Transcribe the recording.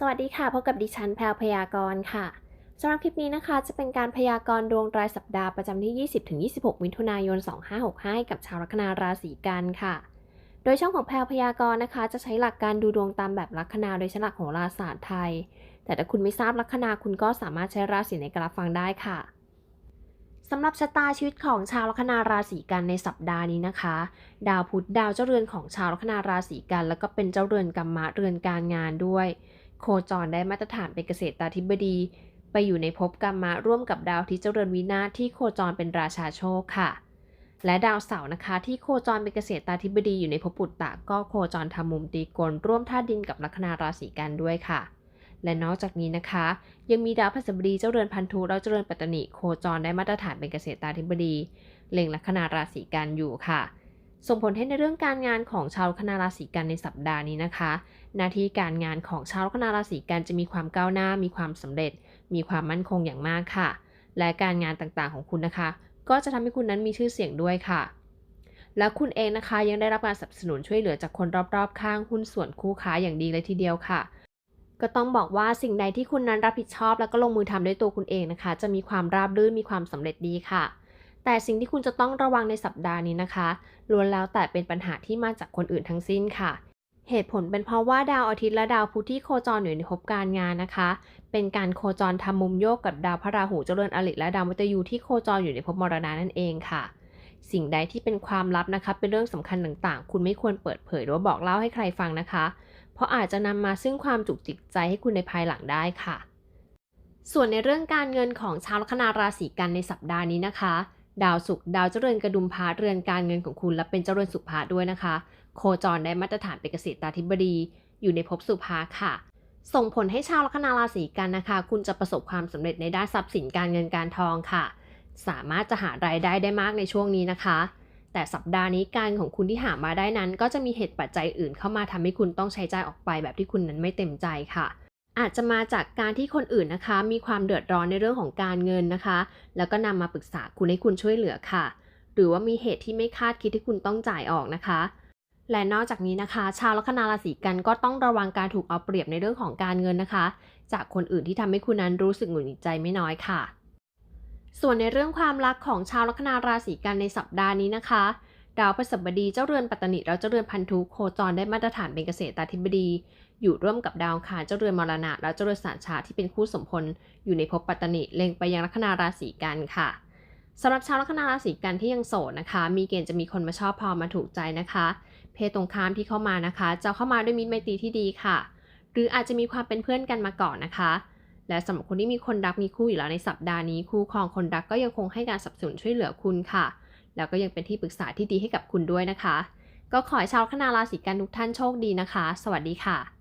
สวัสดีค่ะพบกับดิฉันแพลวพยากรณ์ค่ะสำหรับคลิปนี้นะคะ จะเป็นการพยากรณ์ดวงรายสัปดาห์ประจำที่ 20-26 มิถุนายน 2565ให้กับชาวลัคนาราศีกันค่ะ โดยช่องของแพลวพยากรณ์นะคะ จะใช้หลักการดูดวงตามแบบลัคนาโดยใช้หลักโหราศาสตร์ไทย แต่ถ้าคุณไม่ทราบลัคนาคุณก็สามารถใช้ราศีในการรับฟังได้ค่ะสำหรับชะตาชีวิตของชาวลัคนาราศีกันในสัปดาห์นี้นะคะ ดาวพุธดาวเจ้าเรือนของชาวลัคนาราศีกัน แล้วก็เป็นเจ้าเรือนกรรมะเรือนการงานด้วย โคจรได้มาตรฐานเป็นเกษตราธิบดี ไปอยู่ในภพกรรมะร่วมกับดาวที่เจรือนวินาศที่โคจรเป็นราชาโชคค่ะ และดาวเสาร์นะคะ ที่โคจรเป็นเกษตราธิบดีอยู่ในภพปุตตะก็โคจรทำมุมตีกนร่วมธาตุดินกับลัคนาราศีกันด้วยค่ะและนอกจากนี้นะคะ ยังมีดาวพฤหัสบดีเจ้าเรือนพันธุและเจ้าเรือนปัตตนิโคจรได้มาตรฐานเป็นเกษตราธิบดี เล็งลัคนาราศีกันอยู่ค่ะ ส่งผลให้ในเรื่องการงานของชาวลัคนาราศีกันในสัปดาห์นี้นะคะ หน้าที่การงานของชาวลัคนาราศีกันจะมีความก้าวหน้า มีความสำเร็จ มีความมั่นคงอย่างมากค่ะ และการงานต่างๆของคุณนะคะ ก็จะทำให้คุณนั้นมีชื่อเสียงด้วยค่ะ และคุณเองนะคะยังได้รับการสนับสนุนช่วยเหลือจากคนรอบๆ ข้างหุ้นส่วนคู่ค้าอย่างดีเลยทีเดียวค่ะ ก็ต้องบอกว่าสิ่งใดที่คุณนั้นรับผิดชอบ แล้วก็ลงมือทำด้วยตัวคุณเองนะคะ จะมีความราบรื่นมีความสำเร็จดีค่ะ แต่สิ่งที่คุณจะต้องระวังในสัปดาห์นี้นะคะล้วนแล้วแต่เป็นปัญหาที่มาจากคนอื่นทั้งสิ้นค่ะ เหตุผลเป็นเพราะว่าดาวอาทิตย์และดาวพุธที่โคจรอยู่ในภพการงานนะคะ เป็นการโคจรทำมุมโยกกับดาวพระราหูเจริญอริและดาวมฤตยูที่โคจรอยู่ในภพมรณะนั่นเองค่ะ สิ่งใดที่เป็นความลับนะคะ เป็นเรื่องสำคัญต่างๆ คุณไม่ควรเปิดเผยหรือว่าบอกเล่าให้ใครฟังนะคะ เพราะอาจจะนำมาซึ่งความจุกจิกใจให้คุณในภายหลังได้ค่ะ ส่วนในเรื่องการเงินของชาวลัคนาราศีกันในสัปดาห์นี้นะคะ ดาวศุกร์ดาวเจริญกระดุมพาเรือนการเงินของคุณและเป็นเจริญสุภาด้วยนะคะ โคจรได้มาตรฐานเป็นเกษตราธิบดี อยู่ในภพสุภาค่ะ ส่งผลให้ชาวลัคนาราศีกันนะคะ คุณจะประสบความสำเร็จในด้านทรัพย์สินการเงินการทองค่ะ สามารถจะหารายได้ได้มากในช่วงนี้นะคะ แต่สัปดาห์นี้การของคุณที่หามาได้นั้น ก็จะมีเหตุปัจจัยอื่นเข้ามาทำให้คุณต้องใช้จ่ายออกไปแบบที่คุณนั้นไม่เต็มใจค่ะ อาจจะมาจากการที่คนอื่นนะคะ มีความเดือดร้อนในเรื่องของการเงินนะคะ แล้วก็นำมาปรึกษาคุณให้คุณช่วยเหลือค่ะ หรือว่ามีเหตุที่ไม่คาดคิดที่คุณต้องจ่ายออกนะคะ และนอกจากนี้นะคะ ชาวลัคนาราศีกันก็ต้องระวังการถูกเอาเปรียบในเรื่องของการเงินนะคะ จากคนอื่นที่ทำให้คุณนั้นรู้สึกหงุดหงิดใจไม่น้อยค่ะ ส่วนในเรื่องความรักของชาวลัคนาราศีกันในสัปดาห์นี้นะคะ ดาวพฤหัสบดีเจ้าเรือนปัตตนิและเจ้าเรือนพันธุโคจรได้มาตรฐานเป็นเกษตราธิบดี อยู่ร่วมกับดาวคารเจ้าเรือนมรณะ และเจ้าเรือนสารชาที่เป็นคู่สมพลอยู่ในภพปัตตนิเล็งไปยังลัคนาราศีกันค่ะสำหรับชาวลัคนาราศีกันที่ยังโสดนะคะ มีเกณฑ์จะมีคนมาชอบพอมาถูกใจนะคะ เพศตรงข้ามที่เข้ามานะคะ จะเข้ามาด้วยมิตรไมตรีที่ดีค่ะ หรืออาจจะมีความเป็นเพื่อนกันมาก่อนนะคะ และสำหรับคนที่มีคนรักมีคู่อยู่แล้วในสัปดาห์นี้คู่ครองคนรักก็ยังคงให้การสนับสนุนช่วยเหลือคุณค่ะ แล้วก็ยังเป็นที่ปรึกษาที่ดีให้กับคุณด้วยนะคะ ก็ขอให้ชาวคณาราศีกันทุกท่านโชคดีนะคะ สวัสดีค่ะ